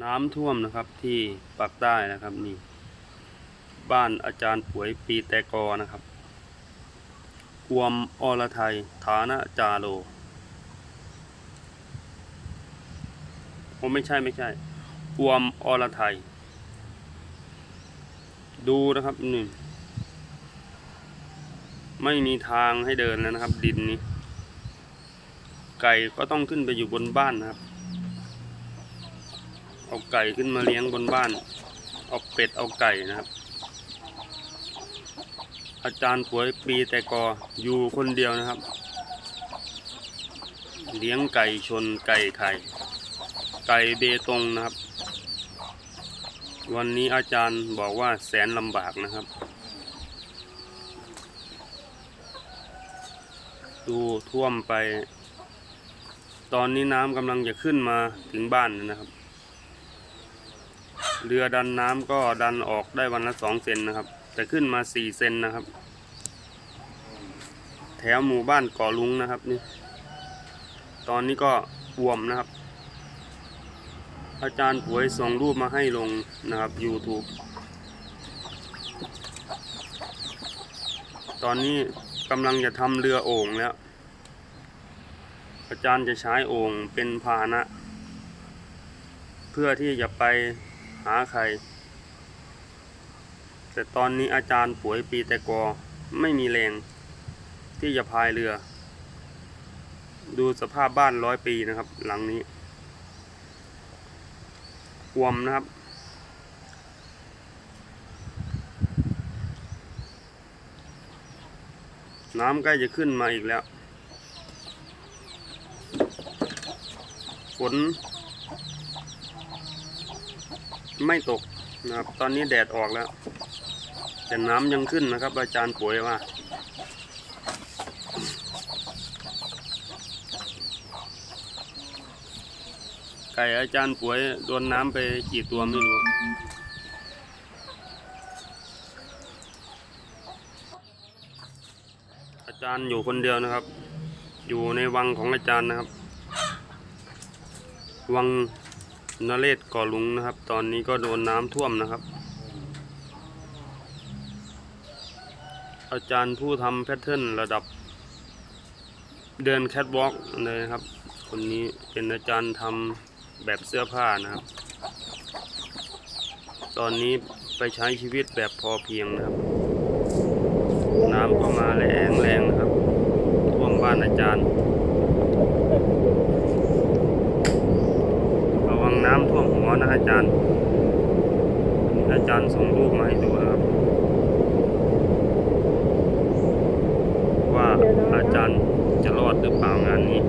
น้ำท่วมนะครับที่ปากใต้นะครับนี่ บ้านอาจารย์ป่วยปีแตกอนะครับอวมอรไทยฐานะจาโลผมไม่ใช่ไม่ใช่อวมอรไทย ดูนะครับนี่ไม่มีทางให้เดินแล้วนะครับ ดินนี้ ไก่ก็ต้องขึ้นไปอยู่บนบ้านนะครับ เอาไก่ขึ้นมาเลี้ยงบนบ้าน เอาเป็ดเอาไก่นะครับ อาจารย์ป่วยปีแต่กออยู่คนเดียวนะครับ เลี้ยงไก่ชนไก่ไข่ ไก่เบตงนะครับ วันนี้อาจารย์บอกว่าแสนลำบากนะครับ ดูท่วมไปตอนนี้น้ำกำลังจะขึ้นมาถึงบ้านนะครับ เรือดันน้ำก็ดันออกได้วันละสองเซนนะครับแต่ขึ้นมาสี่เซนนะครับ แถวหมู่บ้านก่อลุงนะครับนี่ ตอนนี้ก็อ่วมนะครับ อาจารย์ป่วยส่งรูปมาให้ลงนะครับ YouTube ตอนนี้กำลังจะทำเรือโอ่งแล้ว อาจารย์จะใช้โอ่งเป็นพาหนะ เพื่อที่จะไป หาใคร แต่ตอนนี้อาจารย์ป่วยปีแต่กอไม่มีแรงที่จะพายเรือ ดูสภาพบ้านร้อยปีนะครับ หลังนี้อวมนะครับ น้ำใกล้จะขึ้นมาอีกแล้ว ฝน ไม่ตกนะครับ ตอนนี้แดดออกแล้ว แต่น้ำยังขึ้นนะครับ อาจารย์ป่วยว่า ไก่อาจารย์ป่วยโดนน้ำไปกี่ตัวไม่รู้อาจารย์อยู่คนเดียวนะครับ อยู่ในวังของอาจารย์นะครับ วัง นเรศก่อลุงนะครับ ตอนนี้ก็โดนน้ำท่วมนะครับ อาจารย์ผู้ทำแพทเทิร์นระดับ เดินแคทวอล์กเลยนะครับ คนนี้เป็นอาจารย์ทำแบบเสื้อผ้านะครับ ตอนนี้ไปใช้ชีวิตแบบพอเพียงนะครับ น้ำก็มาแรงแรงนะครับ ท่วมบ้านอาจารย์ ระวัง น้ำท่วมหัวนะอาจารย์ อาจารย์ส่งรูปมาให้ดูนะครับ ว่าอาจารย์จะรอดหรือเปล่างานนี้